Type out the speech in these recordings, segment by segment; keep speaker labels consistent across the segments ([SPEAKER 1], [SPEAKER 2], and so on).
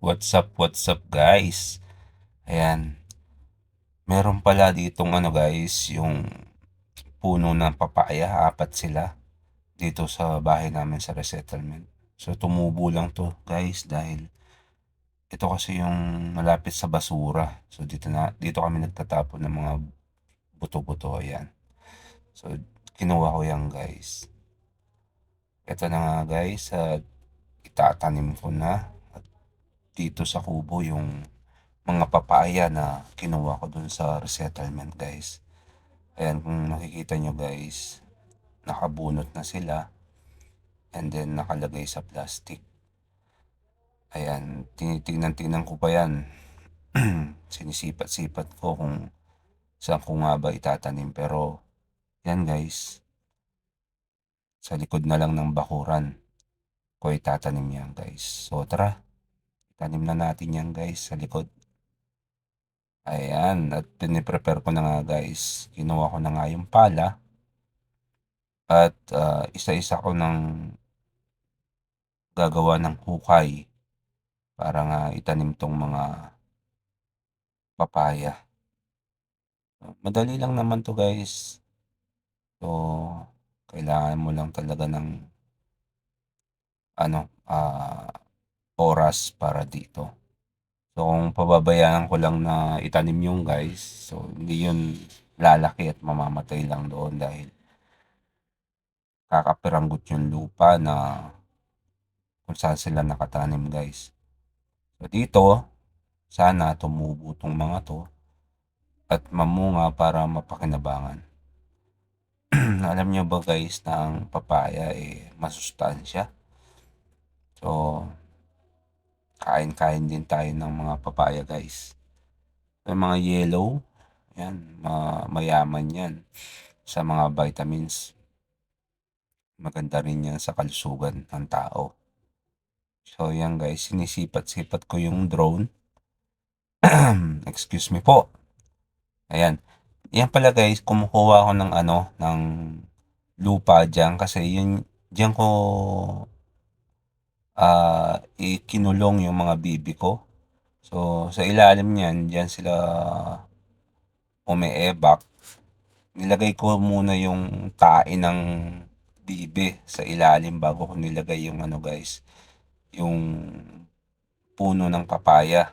[SPEAKER 1] What's up, what's up guys? Ayan. Meron pala ditong ano guys, yung puno ng papaya, apat sila dito sa bahay namin sa resettlement. So tumubo lang to guys dahil ito kasi yung malapit sa basura. So dito na dito kami nagtatapon ng mga buto-buto ayan. So kinuha ko yan guys. Ito na nga guys, at itatanim ko na dito sa kubo yung mga papaya na kinuha ko dun sa resettlement guys. Ayan kung makikita nyo guys, nakabunot na sila and then nakalagay sa plastic. Ayan, tinitignan-tignan ko pa yan. Sinisipat-sipat ko kung saan ko nga ba itatanim. Pero, yan guys, sa likod na lang ng bakuran ko itatanim yan guys. So, tara. Tanim na natin yan guys sa likod. Ayan, at piniprepare ko na nga guys. Kinuha ko na nga yung pala. At uh, isa-isa ko ng gagawa ng hukay para nga itanim tong mga papaya. Madali lang naman to guys. So, kailangan mo lang talaga ng ano, ah, uh, oras para dito. So kung pababayaan ko lang na itanim yung guys, so hindi yun lalaki at mamamatay lang doon dahil kakapiranggot yung lupa na kung saan sila nakatanim guys. So dito, sana tumubo tong mga to at mamunga para mapakinabangan. Alam nyo ba guys na ang papaya eh masustansya? So, kain-kain din tayo ng mga papaya guys. Yung mga yellow, yan, ma mayaman yan sa mga vitamins. Maganda rin yan sa kalusugan ng tao. So yan guys, sinisipat-sipat ko yung drone. Excuse me po. Ayan. Yan pala guys, kumukuha ako ng ano, ng lupa dyan kasi yun, dyan ko uh, ikinulong yung mga bibi ko. So, sa ilalim niyan, diyan sila umeebak. Nilagay ko muna yung tae ng bibi sa ilalim bago ko nilagay yung ano guys, yung puno ng papaya.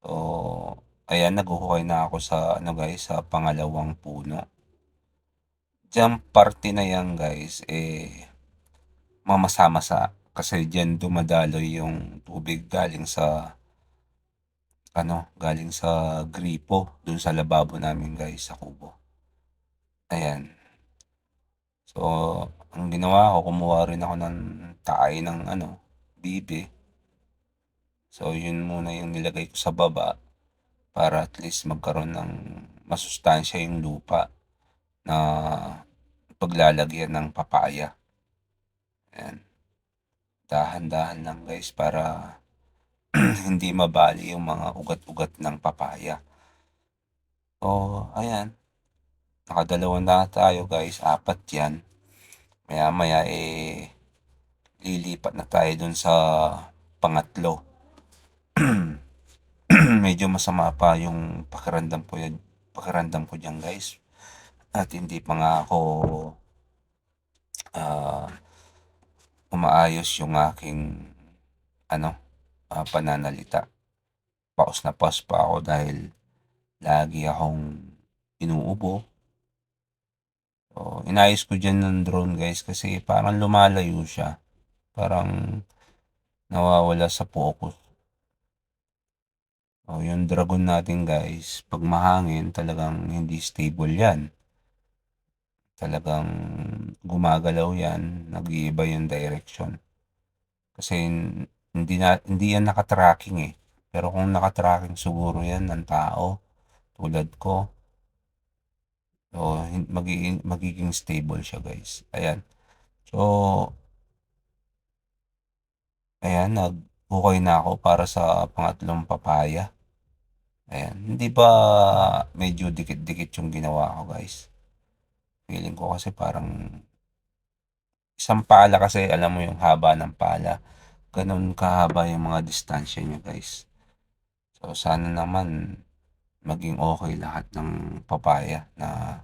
[SPEAKER 1] So, ayan, naguhukay na ako sa ano guys, sa pangalawang puno. Diyan parte na yan guys, eh, mamasa-masa kasi diyan dumadaloy yung tubig galing sa ano, galing sa gripo dun sa lababo namin guys sa kubo. Ayan. So, ang ginawa ko, kumuha rin ako ng taay ng ano, bibi. So, yun muna yung nilagay ko sa baba para at least magkaroon ng masustansya yung lupa na paglalagyan ng papaya. Ayan dahan-dahan lang guys para hindi mabali yung mga ugat-ugat ng papaya. So, ayan. Nakadalawa na tayo guys. Apat yan. Maya maya eh lilipat na tayo dun sa pangatlo. Medyo masama pa yung pakiramdam ko yan. Pakiramdam ko diyan guys. At hindi pa nga ako uh, umaayos yung aking ano, uh, pananalita. Paus na paus pa ako dahil lagi akong inuubo. So, inayos ko dyan ng drone guys kasi parang lumalayo siya. Parang nawawala sa focus. So, yung dragon natin guys, pag mahangin talagang hindi stable yan talagang gumagalaw yan, nag-iiba yung direction. Kasi hindi, na, hindi yan nakatracking eh. Pero kung nakatracking siguro yan ng tao, tulad ko, so magiging, magiging stable siya guys. Ayan. So, ayan, nag-okay na ako para sa pangatlong papaya. Ayan. Hindi ba medyo dikit-dikit yung ginawa ko guys? Feeling ko kasi parang isang pala kasi alam mo yung haba ng pala. gano'n kahaba yung mga distansya niyo guys. So sana naman maging okey lahat ng papaya na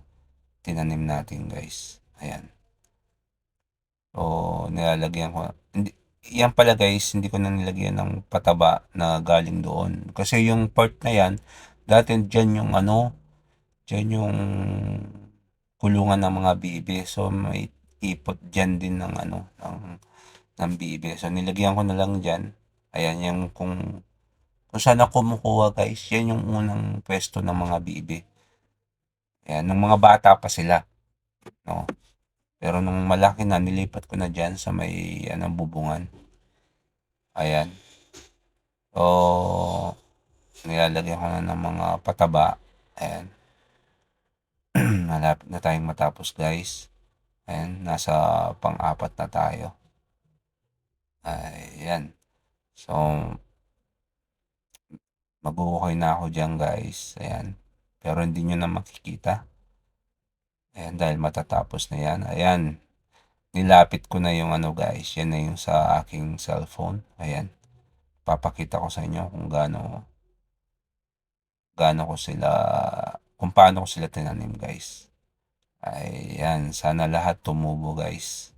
[SPEAKER 1] tinanim natin guys, ayan. So nilalagyan ko hindi yan pala guys hindi ko na nilagyan ng pataba na galing doon. Kasi yung part na yan dati diyan yung ano, diyan yung kulungan ng mga bibi. So may ipot diyan din ng ano, ng ng bibi. So nilagyan ko na lang diyan, ayan yung kung kung saan ako kumukuha guys, yan yung unang puwesto ng mga bibi. Ayan, nung mga bata pa sila, 'no. Pero nung malaki na nilipat ko na diyan sa may ano, bubungan. Ayan. So, nilalagyan ko na ng mga pataba, ayan. Malapit na tayong matapos guys. Ayan, nasa pang-apat na tayo. Ayan. So mag-uukay na ako diyan guys, ayan. Pero hindi niyo na makikita. Ayan, dahil matatapos na yan. Ayan, nilapit ko na yung ano guys, yan na yung sa aking cellphone, ayan. Ipapakita ko sa inyo kung gaano gaano ko sila kung paano ko sila tinanim guys. Ayan, sana lahat tumubo guys.